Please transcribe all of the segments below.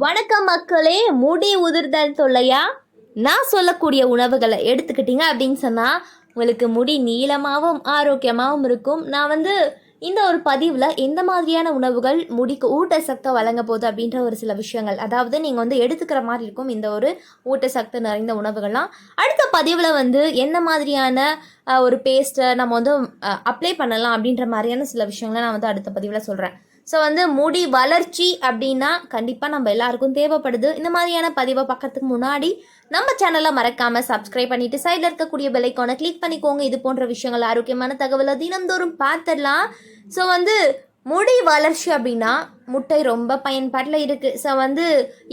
வணக்கம் மக்களே முடி உதிர்தல் தொல்லையா? நான் சொல்லக்கூடிய உணவுகளை எடுத்துக்கிட்டீங்க அப்படின்னு சொன்னால் உங்களுக்கு முடி நீளமாகவும் ஆரோக்கியமாகவும் இருக்கும். நான் வந்து இந்த ஒரு பதிவில் எந்த மாதிரியான உணவுகள் முடிக்கு ஊட்டச்சத்தை வழங்க போகுது அப்படின்ற ஒரு சில விஷயங்கள் அதாவது நீங்கள் வந்து எடுத்துக்கிற மாதிரி இருக்கும் இந்த ஒரு ஊட்டச்சத்து நிறைந்த உணவுகள்லாம். அடுத்த பதிவில் வந்து என்ன மாதிரியான ஒரு பேஸ்ட்டை நம்ம வந்து அப்ளை பண்ணலாம் அப்படின்ற மாதிரியான சில விஷயங்களை நான் வந்து அடுத்த பதிவில் சொல்கிறேன் ஸோ வந்து முடி வளர்ச்சி அப்படின்னா கண்டிப்பாக நம்ம எல்லாருக்கும் தேவைப்படுது. இந்த மாதிரியான பதிவை பார்க்கறதுக்கு முன்னாடி நம்ம சேனலை மறக்காமல் சப்ஸ்கிரைப் பண்ணிட்டு சைடில் இருக்கக்கூடிய பெல்லைக்கானை கிளிக் பண்ணிக்கோங்க. இது போன்ற விஷயங்கள் ஆரோக்கியமான தகவலை தினந்தோறும் பார்த்துடலாம். ஸோ வந்து முடி வளர்ச்சி அப்படின்னா முட்டை ரொம்ப பயன்பாட்டில் இருக்குது ஸோ வந்து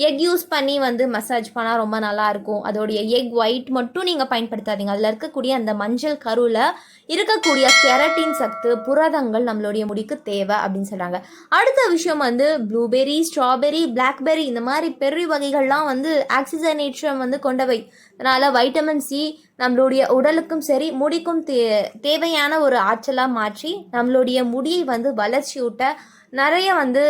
எக் யூஸ் பண்ணி வந்து மசாஜ் பண்ணால் ரொம்ப நல்லாயிருக்கும் அதோடைய எக் ஒயிட் மட்டும் நீங்கள் பயன்படுத்தாதீங்க. அதில் இருக்கக்கூடிய அந்த மஞ்சள் கருவில் இருக்கக்கூடிய கெரட்டின் சத்து புரதங்கள் நம்மளுடைய முடிக்கு தேவை அப்படின்னு சொல்கிறாங்க அடுத்த விஷயம் வந்து ப்ளூபெர்ரி ஸ்ட்ராபெர்ரி பிளாக்பெரி இந்த மாதிரி பெரிய வகைகள்லாம் வந்து ஆக்சிஜனேற்றம் வந்து கொண்டவை. அதனால் வைட்டமின் சி நம்மளுடைய உடலுக்கும் சரி முடிக்கும் தே தேவையான ஒரு ஆற்றலாக மாற்றி நம்மளுடைய முடியை வந்து வளர்ச்சியூட்ட நிறைய வந்து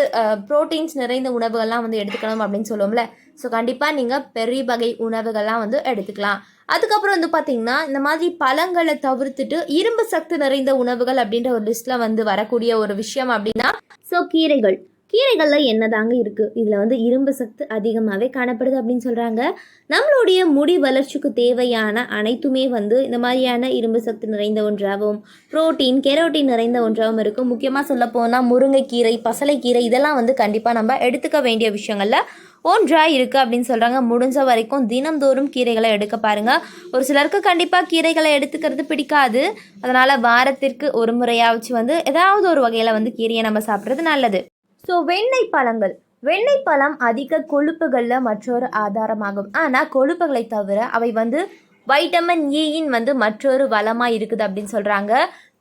ப்ரோட்டீன்ஸ் நிறைந்த உணவுகள்லாம் வந்து எடுத்துக்கணும் அப்படின்னு சொல்லுவோம்ல. ஸோ கண்டிப்பாக நீங்கள் பெரிய வகை உணவுகள்லாம் வந்து எடுத்துக்கலாம். அதுக்கப்புறம் வந்து பார்த்தீங்கன்னா இந்த மாதிரி பழங்களை தவிர்த்துட்டு இரும்பு சத்து நிறைந்த உணவுகள் அப்படின்ற ஒரு லிஸ்ட்டில் வந்து வரக்கூடிய ஒரு விஷயம் அப்படின்னா ஸோ கீரைகள். கீரைகளில் என்னதாங்க இருக்குது இதில் வந்து இரும்பு சத்து அதிகமாகவே காணப்படுது அப்படின்னு சொல்கிறாங்க நம்மளுடைய முடி வளர்ச்சிக்கு தேவையான அனைத்துமே வந்து இந்த மாதிரியான இரும்பு சத்து நிறைந்த ஒன்றாகவும் புரோட்டீன் கெரோட்டின் நிறைந்த ஒன்றாகவும் இருக்கும் முக்கியமாக சொல்லப்போனால் முருங்கைக்கீரை பசலைக்கீரை இதெல்லாம் வந்து கண்டிப்பாக நம்ம எடுத்துக்க வேண்டிய விஷயங்களில் ஒன்றாக இருக்குது அப்படின்னு சொல்கிறாங்க முடிஞ்ச வரைக்கும் தினம்தோறும் கீரைகளை எடுக்க பாருங்கள் ஒரு சிலருக்கு கண்டிப்பாக கீரைகளை எடுத்துக்கிறது பிடிக்காது. அதனால் வாரத்திற்கு ஒரு முறையாச்சு வந்து ஏதாவது ஒரு வகையில் வந்து கீரையை நம்ம சாப்பிட்றது நல்லது. ஸோ வெண்ணெய் பழங்கள். வெண்ணெய் பழம் அதிக கொழுப்புகளில் மற்றொரு ஆதாரமாகும். ஆனால் கொழுப்புகளை தவிர அவை வந்து வைட்டமின் e ஈயின் வந்து மற்றொரு வளமாக இருக்குது அப்படின்னு சொல்கிறாங்க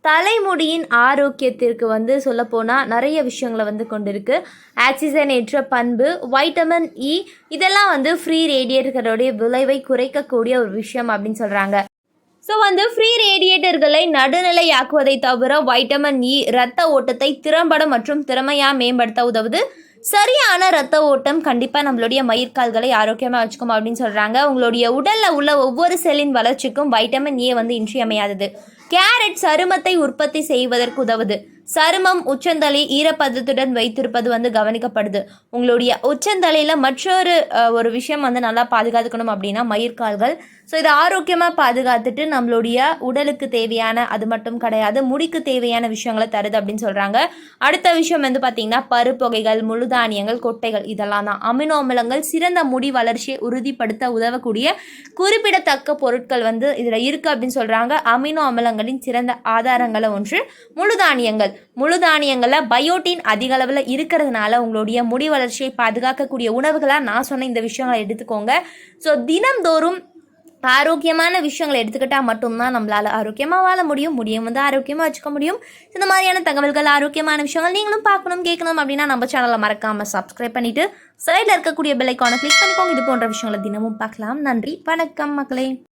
தலைமுடியின் ஆரோக்கியத்திற்கு வந்து சொல்லப்போனால் நிறைய விஷயங்களை வந்து கொண்டிருக்கு. ஆக்சிஜனேற்ற பண்பு வைட்டமின் இ e, இதெல்லாம் வந்து ஃப்ரீ ரேடியேட்டர்களுடைய விளைவை குறைக்கக்கூடிய ஒரு விஷயம் அப்படின்னு சொல்கிறாங்க ஸோ வந்து ஃப்ரீ ரேடியேட்டர்களை நடுநிலையாக்குவதை தவிர வைட்டமின் இ e, இரத்த ஓட்டத்தை திறம்பட மற்றும் திறமையாக மேம்படுத்த உதவுது. சரியான ரத்த ஓட்டம் கண்டிப்பாக நம்மளுடைய மயிர்கால்களை ஆரோக்கியமாக வச்சுக்கோம் அப்படின்னு சொல்கிறாங்க உங்களுடைய உடலில் உள்ள ஒவ்வொரு செல்லின் வளர்ச்சிக்கும் வைட்டமின் ஏ வந்து இன்றியமையாதது. கேரட் சருமத்தை உற்பத்தி செய்வதற்கு உதவுது. சருமம் உச்சந்தலை ஈரப்பதத்துடன் வைத்திருப்பது வந்து கவனிக்கப்படுது. உங்களுடைய உச்சந்தலையில் மற்றொரு ஒரு விஷயம் வந்து நல்லா பாதுகாத்துக்கணும் அப்படின்னா மயிர்கால்கள் ஸோ இதை ஆரோக்கியமாக பாதுகாத்துட்டு நம்மளுடைய உடலுக்கு தேவையான அது மட்டும் கிடையாது முடிக்கு தேவையான விஷயங்களை தருது அப்படின்னு சொல்கிறாங்க அடுத்த விஷயம் வந்து பார்த்திங்கன்னா பருப்புகைகள் முழுதானியங்கள் கொட்டைகள் இதெல்லாம் தான். அமினோ அமிலங்கள் சிறந்த முடி வளர்ச்சியை உறுதிப்படுத்த உதவக்கூடிய குறிப்பிடத்தக்க பொருட்கள் வந்து இதில் இருக்குது அப்படின்னு சொல்கிறாங்க அமினோ அமிலங்களின் சிறந்த ஆதாரங்களை ஒன்று முழுதானியங்கள் முழுதானியங்களில் பயோட்டின் அதிக அளவில் இருக்கிறதுனால உங்களுடைய முடி வளர்ச்சியை பாதுகாக்கக்கூடிய உணவுகளாக நான் சொன்ன இந்த விஷயங்களை எடுத்துக்கோங்க. ஸோ தினம்தோறும் ஆரோக்கியமான விஷயங்களை எடுத்துக்கிட்டால் மட்டும்தான் நம்மளால் ஆரோக்கியமாக வாழ முடியும். முடியும் வந்து ஆரோக்கியமாக வச்சுக்க முடியும். இந்த மாதிரியான தகவல்கள் ஆரோக்கியமான விஷயங்கள் நீங்களும் பார்க்கணும் கேட்கணும் அப்படின்னா நம்ம சேனலை மறக்காமல் சப்ஸ்கிரைப் பண்ணிவிட்டு சைடில் இருக்கக்கூடிய பெல்லைக்கானை கிளிக் பண்ணிக்கோங்க. இது போன்ற விஷயங்களை தினமும் பார்க்கலாம். நன்றி. வணக்கம் மக்களே.